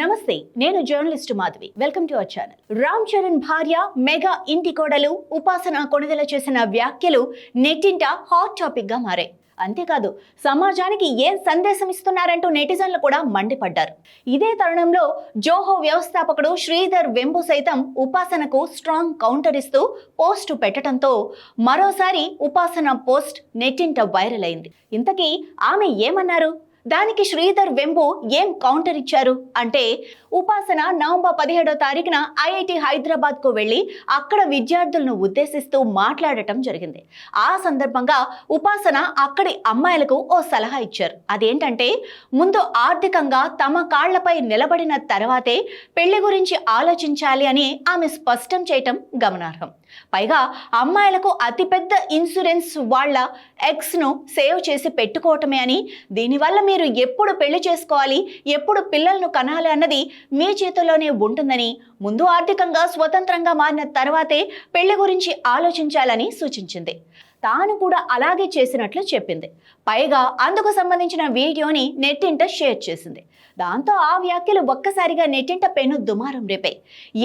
నమస్తే నేను journalist Madhavi. Welcome to our channel Ram Charan భార్య మెగా ఇంటి కోడలు ఉపాసన కొణిదెల చేసిన వ్యాఖ్యలు నెట్టింట హాట్ టాపిక్గా మారాయి. అంతేకాదు సమాజానికి ఏం సందేశం ఇస్తున్నారంటూ నెటిజన్లు కూడా మండిపడ్డారు. ఇదే తరుణంలో జోహో వ్యవస్థాపకుడు శ్రీధర్ వెంబు సైతం ఉపాసనకు స్ట్రాంగ్ కౌంటర్ ఇస్తూ పోస్ట్ పెట్టడంతో మరోసారి ఉపాసన పోస్ట్ నెట్టింట వైరల్ అయింది. ఇంతకీ ఆమె ఏమన్నారు? దానికి శ్రీధర్ వెంబు ఏం కౌంటర్ ఇచ్చారు? అంటే ఉపాసన నవంబర్ పదిహేడో తారీఖున ఐఐటి హైదరాబాద్కు వెళ్ళి అక్కడ విద్యార్థులను ఉద్దేశిస్తూ మాట్లాడటం జరిగింది. ఆ సందర్భంగా ఉపాసన అక్కడి అమ్మాయిలకు ఓ సలహా ఇచ్చారు. అదేంటంటే ముందు ఆర్థికంగా తమ కాళ్ళపై నిలబడిన తర్వాతే పెళ్ళి గురించి ఆలోచించాలి అని ఆమె స్పష్టం చేయటం గమనార్హం. పైగా అమ్మాయిలకు అతిపెద్ద ఇన్సూరెన్స్ వాళ్ళ ఎక్స్ను సేవ్ చేసి పెట్టుకోవటమే అని దీనివల్ల మీరు మీరు ఎప్పుడు పెళ్ళి చేసుకోవాలి ఎప్పుడు పిల్లలను కనాలి అన్నది మీ చేతుల్లోనే ఉంటుందని ముందు ఆర్థికంగా స్వతంత్రంగా మారిన తర్వాతే పెళ్ళి గురించి ఆలోచించాలని సూచించింది. తాను కూడా అలాగే చేసినట్లు చెప్పింది. పైగా అందుకు సంబంధించిన వీడియోని నెట్టింట షేర్ చేసింది. దాంతో ఆ వ్యాఖ్యలు ఒక్కసారిగా నెట్టింట పెను దుమారం రేపాయి.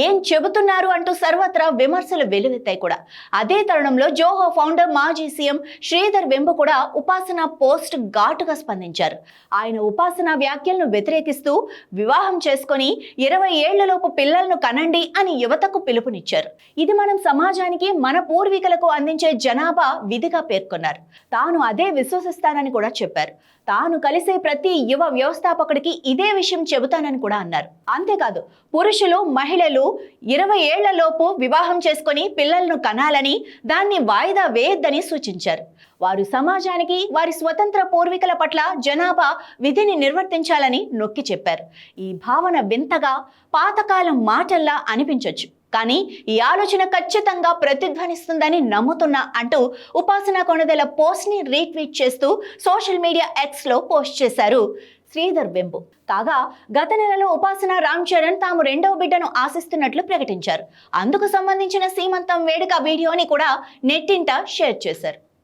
ఏం చెబుతున్నారు అంటూ సర్వత్రా విమర్శలు వెలువెత్తాయి కూడా. అదే తరుణంలో జోహో ఫౌండర్ మాజీ సీఎం శ్రీధర్ వెంబు కూడా ఉపాసన పోస్ట్ ఘాటుగా స్పందించారు. ఆయన ఉపాసన వ్యాఖ్యలను వ్యతిరేకిస్తూ వివాహం చేసుకొని ఇరవై ఏళ్ళలోపు పిల్లలను కనండి అని యువతకు పిలుపునిచ్చారు. ఇది మనం సమాజానికి మన పూర్వీకులకు అందించే జనాభా విధిగా పేర్కొన్నారు. తాను అదే విశ్వసిస్తానని కూడా చెప్పారు. తాను కలిసే ప్రతి యువ వ్యవస్థాపకుడికి ఇదే విషయం చెబుతానని కూడా అన్నారు. అంతేకాదు పురుషులు మహిళలు ఇరవై ఏళ్ళలోపు వివాహం చేసుకొని పిల్లలను కనాలని దాన్ని వాయిదా వేయొద్దని సూచించారు. వారు సమాజానికి వారి స్వతంత్ర పూర్వీకుల పట్ల జనాభా విధిని నిర్వర్తించాలని నొక్కి చెప్పారు. ఈ భావన వింతగా పాతకాలం మాటల్లా అనిపించొచ్చు. కానీ ఈ ఆలోచన ఖచ్చితంగా ప్రతిధ్వనిస్తుందని నమ్ముతున్నా అంటూ ఉపాసన కొనదెల పోస్ట్ని రీట్వీట్ చేస్తూ సోషల్ మీడియా ఎక్స్లో పోస్ట్ చేశారు శ్రీధర్ వెంబు కాగా గత నెలలో ఉపాసన రామ్ చరణ్ తాము రెండవ బిడ్డను ఆశిస్తున్నట్లు ప్రకటించారు. అందుకు సంబంధించిన సీమంతం వేడుక వీడియోని కూడా నెట్టింట షేర్ చేశారు.